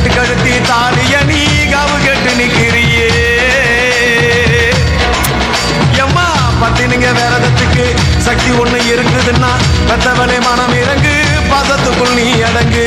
கட்டுக்கழுத்தி தாலிய நீ கவு கட்டு நிக்கிறியே. எம்மா பத்தினுங்க விரதத்துக்கு சக்தி ஒண்ணு இருக்குதுன்னா பெத்தவனே மனம் இறங்கு பசத்துக்குள் நீ அடங்கு.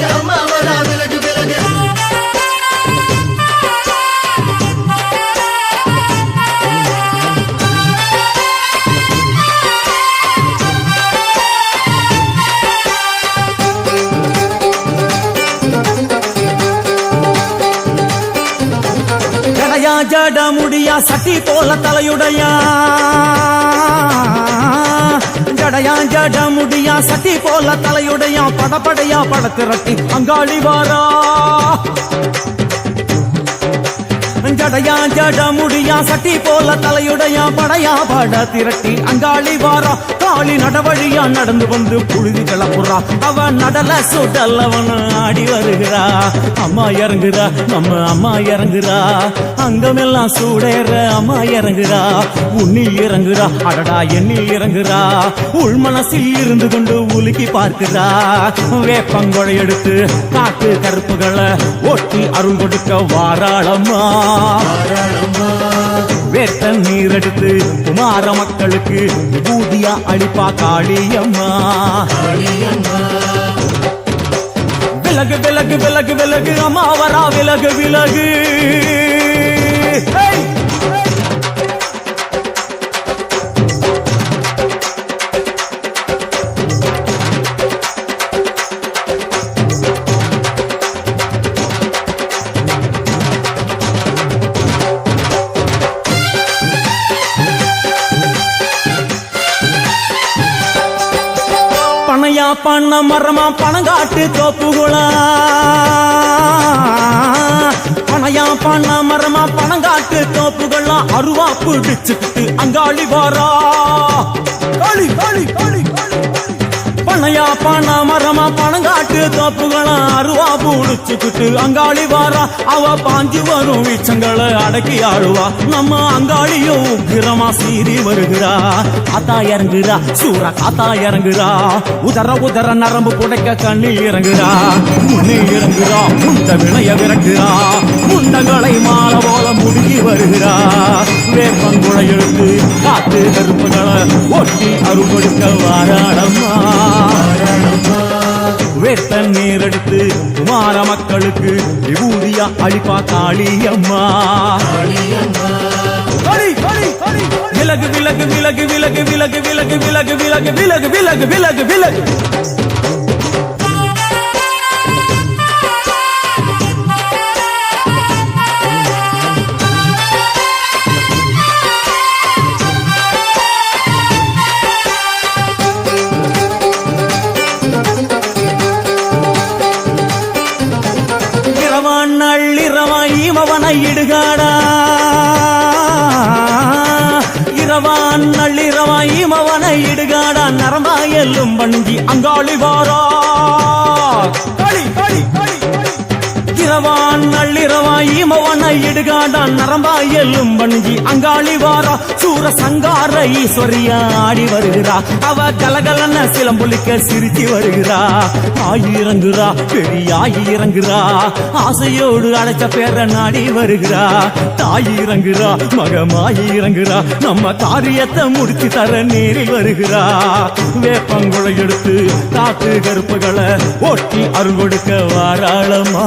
பிறகு அம்மா வரா விலகு பிறகு முடியா சட்டி போல தலையுடையா. ஜடையா ஜட முடியா சட்டி போல தலையுடையா படப்படையா படத்திரட்டி அங்காளி வாரா. ஜடையா ஜட முடியா சட்டி போல தலையுடையா படையா பட திரட்டி அங்காளி வாரா. காளி நடவழியா நடந்து வந்து புழுதி கிளப்புறா. அவன் நடல சுடல் அவன் ஆடி வருகிறா அம்மா இறங்குறா நம்ம அம்மா இறங்குறா. அங்கமெல்லாம் சூடேற அம்மா இறங்குறா. உன்னில் இறங்குறா அடடா எண்ணில் இறங்குறா. உள் மனசில் இருந்து கொண்டு உலுக்கி பார்க்கிறா. வேப்பங்கொடை எடுத்து காட்டு கருப்புகளை ஒட்டி அருள் கொடுக்க வாராளம்மா. வேட்ட நீர் எடுத்து குமார மக்களுக்கு விபூதியா அளிப்பா காளியம்மா. விலகு விலகு விலகு விலகு அமாவரா வரா விலகு. விலகு பண்ண மரமா பணங்காட்டு தோப்புகுளா? பணையா பண்ண மரமா பணங்காட்டு தோப்புகளா அருவா பிடிச்சுக்கிட்டு அங்காளி வாரா. காளி காளி காளி. பண்ணையா பனையா பண மரமா பணங்காட்டு தோப்புகளா அருவா புடிச்சுக்கிட்டு அங்காளி வாரா. அவ பாஞ்சு வரும் வீச்சங்களை அடக்கி ஆடுவா நம்ம அங்காளியும் உக்கிரமா சீறி வருகிறா. காத்தா இறங்குறா சூற காத்தா இறங்குறா. உதர உதர நரம்பு புடைக்க கண்ணில் இறங்குறா. முன்னே இறங்குறா முந்த வினைய விரட்டுறா. முண்டங்களை மாலை போல முடுங்கி வருகிறார் வேப்பங்குழை எடுத்து காத்து கருப்புகளை ஒட்டி அருள்படுத்த வாராடம்மா வேட்ட நீர் எடுத்து குமார மக்களுக்கு விபூதியா அழிப்பா காளியம்மா களி, விலகு விலகு விலகு விலகு விலகு விலகு விலகு விலகு விலகு விலகு விலகு விலகு இரவான் நள்ளிரவா ஈமவனை இடுகாடா. இரவான் நள்ளிரவா ஈமவனை இடுகாடா. நரம்பாயலும் வணங்கி அங்காளி வாரா. களி களி களி. நள்ளிரவான் நள்ளிரவா நள்ளிரவாய் இமவனை நரம்பா எல்லும் வண்டி அங்காளி வாரா சூர சங்கார ஈஸ்வரியா ஆடி வருகிறா. அவ கலகலன சிலம்புலிக்க சிரிச்சு வருகிறா. ஆயி இறங்குறா பெரிய இறங்குறா. ஆசையோடு அடைச்ச பேர நாடி வருகிறா. தாய் இறங்குறா மகமாயி இறங்குறா. நம்ம காரியத்தை முடிச்சு தர நேரில் வருகிறா. வேப்பங்குளை எடுத்து காத்து கருப்புகளை ஒட்டி அருள் கொடுக்க வாராளமா